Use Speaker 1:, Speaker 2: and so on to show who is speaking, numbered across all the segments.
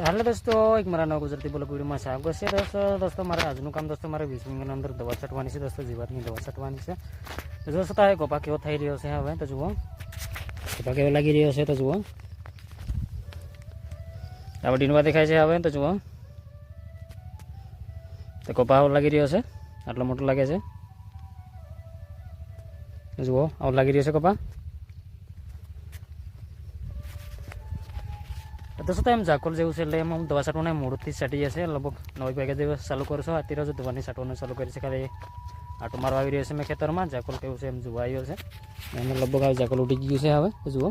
Speaker 1: હાલે દોસ્તો, એક મારા નવા ગુજરાતી બ્લોગ વિડીયોમાં સ્વાગત છે દોસ્તો. દોસ્તો, મારે આજનું કામ દોસ્તો, મારે વીસ મિનિટની અંદર દવા છાંટવાની છે દોસ્તો, જીવાતની દવા છાંટવાની છે. તો દોસ્તો, તારે કપા કેવો થઈ રહ્યો છે હવે? તો જુઓ. ગોપા કેવો લાગી રહ્યો છે તો જુઓ. આ ડીનવા દેખાય છે હવે, તો જુઓ. તો ગોપા આવો લાગી રહ્યો છે? આટલો મોટો લાગે છે? જુઓ, આવો લાગી રહ્યો છે કપા દોસ્તો એમ, ઝાકોલ જેવું છે એટલે એમાં હું દવા છાંટવાને મૂળથી છાંટી જશે. લગભગ નવ વાગ્યા જેવું ચાલુ કરશો અત્યારે જ દવાની છાંટવાનું ચાલુ કરી છે, ખાલી આટો મારવા આવી રહ્યો છે મેં ખેતરમાં. ઝાકોલ કેવું છે એમ જોવા આવ્યો છે. એને લગભગ હવે ઝાકોલ ઉડી ગયું છે હવે તો જુઓ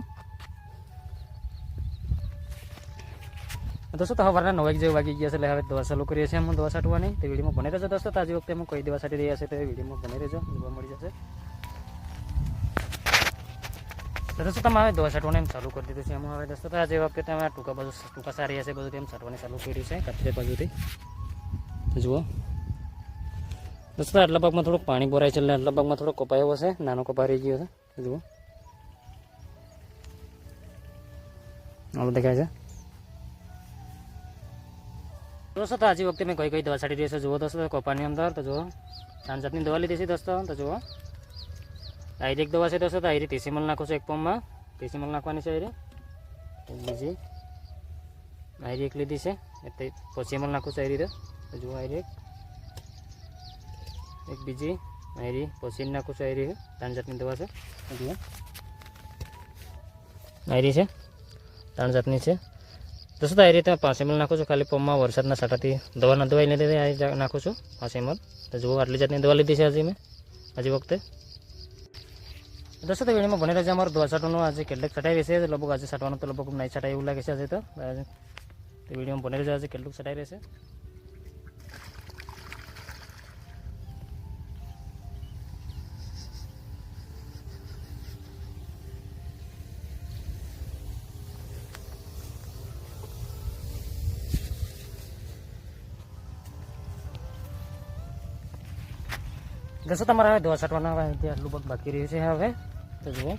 Speaker 1: દોસ્તો તો સવારના નવ વાગે જેવું વાગી ગયા છે એટલે હવે દવા ચાલુ કરીએ છીએ હું દવા છાંટવાની તે વિડીયોમાં બને રહેજો દોસ્તો. તો આજે વખતે હું કઈ દવા છાંટી રહ્યા છે તે વિડીયોમાં બને રહેજો. જોવા મળી જશે. તો દોસ્તો, તમે હવે છાંટવાનું એમ ચાલુ કરી દીધું છે. એમાં હવે દોસ્તો, તો આજે વખતે તમે ટૂંકા બાજુ ટૂંકા સારી હશે બધું એમ છાંટવાની ચાલુ કર્યું છે કાચરે બાજુથી. જુઓ. દોસ્તો, આટલા ભાગમાં થોડુંક પાણી ભરાય છે એટલે આટલા ભાગમાં થોડો કપાયો હશે. નાનો કપા રહી ગયો છે. જુઓ. દેખાય છે. દોસ્તો, તો આજે વખતે મેં કઈ કઈ દવા છાંટી રહી છે. જુઓ દોસ્તો, કપાની અંદર. તો જુઓ. સાંજ દવા લીધી છે દોસ્તો. તો જુઓ. એક દવા છે દોસ્તો તો આયરી તીસીમલ નાખું છું એક પંપમાં. તીસીમલ નાખવાની છે આયરી બીજી. આયરી એક લીધી છે. એટલે પોસીમલ નાખું છું આયરી તો. જુઓ આયરી એક બીજી. આયરી પોચીને નાખું છું આયરી ત્રણ જાતની દવા છે. જુઓ આયરી છે. ત્રણ જાતની છે. દોસ્તો તો આ રીતે પાંચ એમએલ નાખું છું ખાલી પંપમાં વરસાદના સાટાથી દવા ના દવાઈ લીધી નાખું છું. પાંચ એમએલ તો જુઓ, આટલી જાતની દવા લીધી છે હજી મેં. હજી વખતે. દોસ્તો, તો વિડીયોમાં બને છે અમારું છાંટવાનું આજે કેટલીક છટાઈ રહેશે. લગભગ આજે છાંટવાનું તો લગભગ નહીં છટાઈ એવું લાગે છે આજે તો. તો વિડીયોમાં બને રહેશે આજે કેટલું છટાઈ રહેશે. દસો તમારા હવે ધોવા છાંટવાના બગ બાકી રહ્યું છે હવે. તો જુઓ.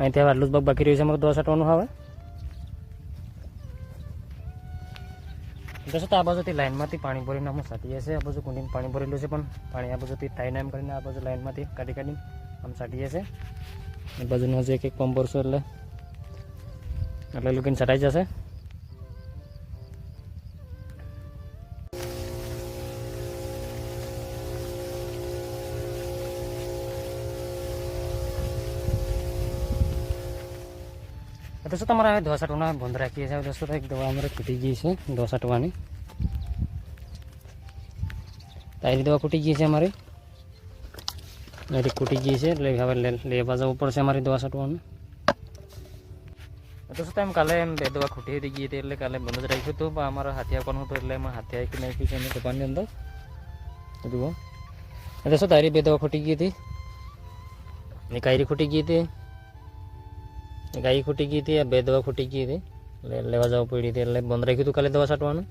Speaker 1: અહીંથી હવે આટલું જ બગ બાકી રહ્યું છે અમારું દવા છાંટવાનું હવે. દોસ્તો આ બાજુથી લાઇનમાંથી પાણી ભરીને અમે સાટી જશે. આ બાજુ કુંડીમાં પાણી ભરેલું છે પણ પાણી આ બાજુથી થાય એમ કરીને આ બાજુ લાઇનમાંથી કાઢી કાઢીને આમ સાટી જશે. એ બાજુનો જે એક પંપ ભરશું એટલે એટલે લોકોને છટાઈ જશે. દોસ્તો, તમારે હવે દવા છાંટવાના બંધ રાખીએ છીએ દોસ્તો, એક દવા અમારે ખૂટી ગઈ છે દોસા છાંટવાની તારી દવા ખૂટી ગઈ છે અમારી. એથી ખૂટી ગઈ છે એટલે હવે લેવા જવું પડશે અમારી દવા છાંટવાનું દોસ્તો એમ કાલે એમ બે દવા ખૂટી હતી ગઈ હતી એટલે કાલે બંધ જ રાખ્યું હતું. પણ અમારે હાથી આપવાનું હતું એટલે એમાં હાથી આપી નાખ્યું છે એની દુકાનની અંદર. જુઓ. દોસ્તો, તારી બે દવા ખૂટી ગઈ હતી. ને કાયરી ખૂટી ગઈ હતી. એક ગાય ખૂટી ગઈ હતી બે દવા ખૂટી ગઈ હતી. એટલે લેવા જવું પડી હતી એટલે બંધ રાખ્યું હતું કાલે દવા છાંટવાનું.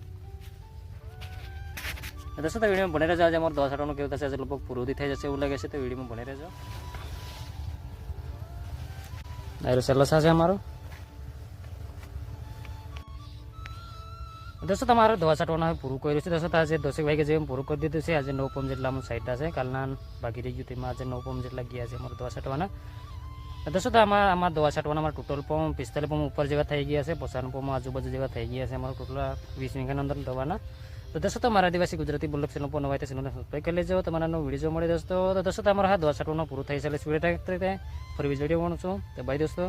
Speaker 1: દોસ્તો તો વિડીયોમાં ભણી રહેજો આજે અમારું દવા છાંટવાનું કેવું થશે? આજે લગભગ પૂરું થઈ જશે એવું લાગે છે તો વિડીયોમાં ભણી રહેજો. આયરો સેલો છે અમારો? દોસ્તો તમારે દવા છાંટવાનું હવે પૂરું કર્યું છે? દોસ્તો આજે દસેક વાગે જેમ પૂરું કરી દીધું છે? આજે નવ પમ જેટલા અમુક સાઈડ છે કાલના બાકી રહી ગયું તેમાં આજે નવ પમ જેટલા ગયા છે અમારે દવા છાંટવાના. દોસ્તો તો આમાં આમાં દવા છાંટવાના અમારા ટોટલ પંપ પિસ્તાલીસ પંપ ઉપર જેવા થઈ ગયા છે પચાસ પંપ આજુબાજુ જેવા થઈ ગયા છે અમારું ટોટલ વીસ વીઘાના અંદર દવાના તો દોસ્તો તમારા આદિવાસી ગુજરાતી બોલક ચેનલ પર નવા ચેનલને સબસ્ક્રાઈબ કરી લેજો તમારા નવો વીડિયો મળે દોસ્તો તો દોસ્તો તમારા હા દવા છાંટવાનો પૂરું થઈ છે એટલે સ્પીડ ફરી વીડિયો વણું છું તો બાય દોસ્તો